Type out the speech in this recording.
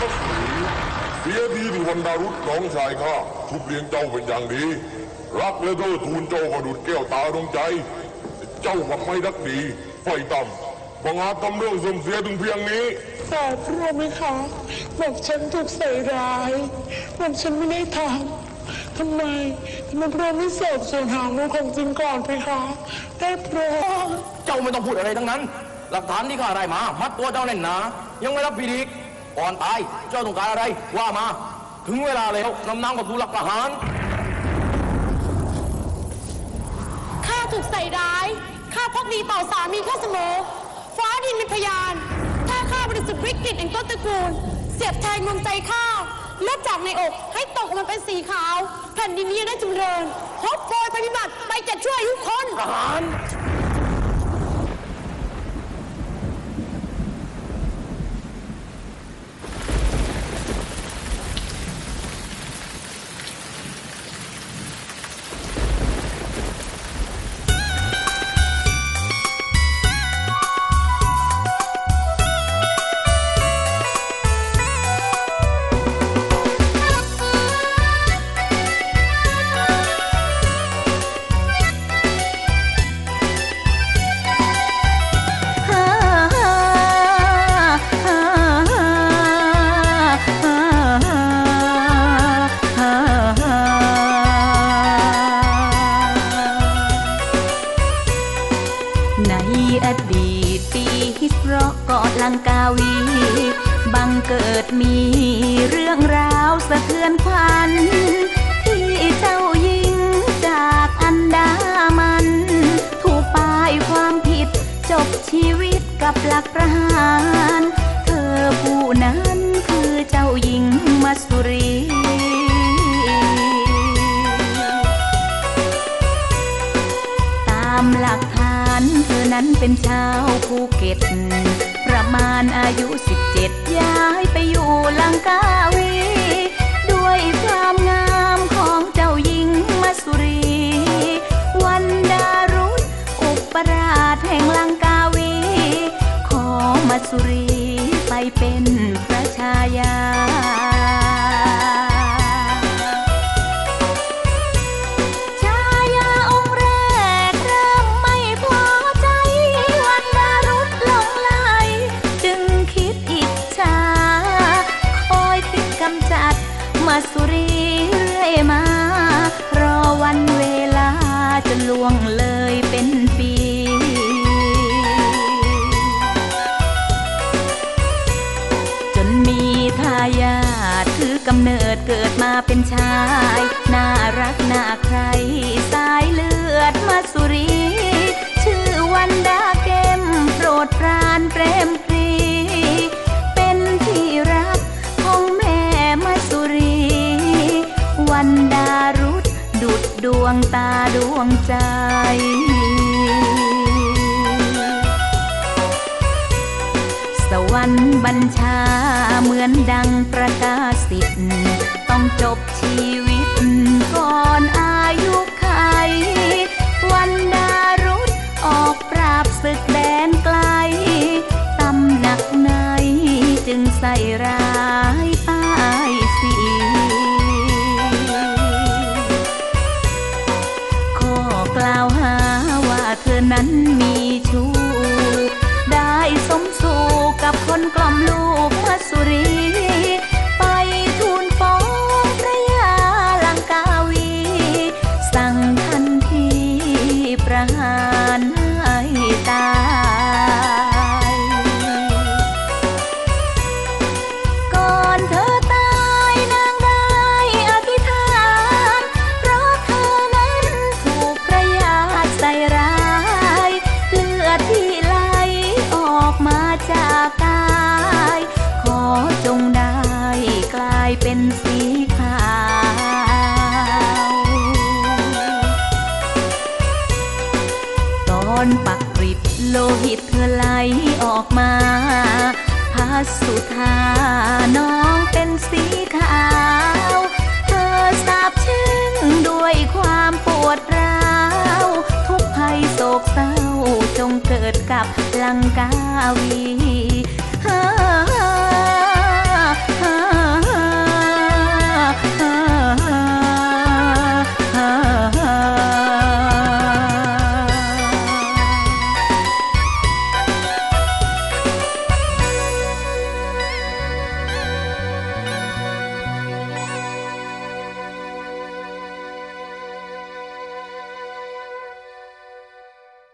ก็สีเสียทีที่วันดารุษน้องชายข้าทุบเลี้ยงเจ้าเป็นอย่างดี รักและเธอทูลเจ้าก็ดุดแก้วตาดวงใจ เจ้ามักไม่รักดีไฟต่ำบังอาจทำเรื่องเสื่อมเสียถึงเพียงนี้แต่พระไหมคะบอกฉันถูกใส่ร้ายบอกฉันไม่ได้ทำทำไมทำไมพระไม่สอบสวนหามูลความจริงก่อนไปคะได้โปรดเจ้าไม่ต้องพูดอะไรทั้งนั้น หลักฐานที่ข้าได้มา มัดตัวเจ้าแน่นหนายังไม่รับผิดอีก ก่อนตายเจ้าต้องการอะไรว่ามา ถึงเวลาแล้วนำนางกับผู้หลักประหาร ข้าถูกใส่ร้าย ข้าพักดีต่อสามีข้าเสมอ ฟ้าดินเป็นพยาน ถ้าข้าบริสุทธิ์วิกฤตแห่งต้นตระกูล เสียบแทงดวงใจข้าเลือดจากในอกให้ตกมันเป็นสีขาว แผ่นดินนี้จะได้จำเริญพบโพยปฏิบัติไปจะช่วยทุกคนประหาร ในอดีตปีเพราะเกาะลังกาวี บังเกิดมีเรื่องราวสะเทือนขวัญที่เจ้าหญิงจากอันดามัน ถูกป้ายความผิด จบชีวิตกับหลักประหาร นั้นเป็นชาวภูเก็ต ประมาณอายุ17ย้ายไปอยู่ลังกาวี ด้วยความงาม กำเนิดเกิดมาเป็นชาย น่ารักน่าใคร สายเลือดมาสุรี ชื่อวันดาเกมโปรดปรานเปรมปรี เป็นที่รักของแม่มาสุรี วันดารุษดุดดวงตาดวงใจ วรรค์บัญชาเหมือนดังประกาศสิทธิ์ ต้องจบชีวิตก่อนอายุไข วันดารุษออกปราบศึกแดนไกล ตำหนักไหนจึงใส่ร้ายป้ายสีข้อกล่าวหาว่าเธอนั้นมี กับคนกล่อมลูกพระสุรี โลหิตเธอไหลออกมาพาสุธาน้องเป็นสีขาว เธอสาบชื่งด้วยความปวดร้าว ทุกภัยโศกเศร้าจงเกิดกับลังกาวี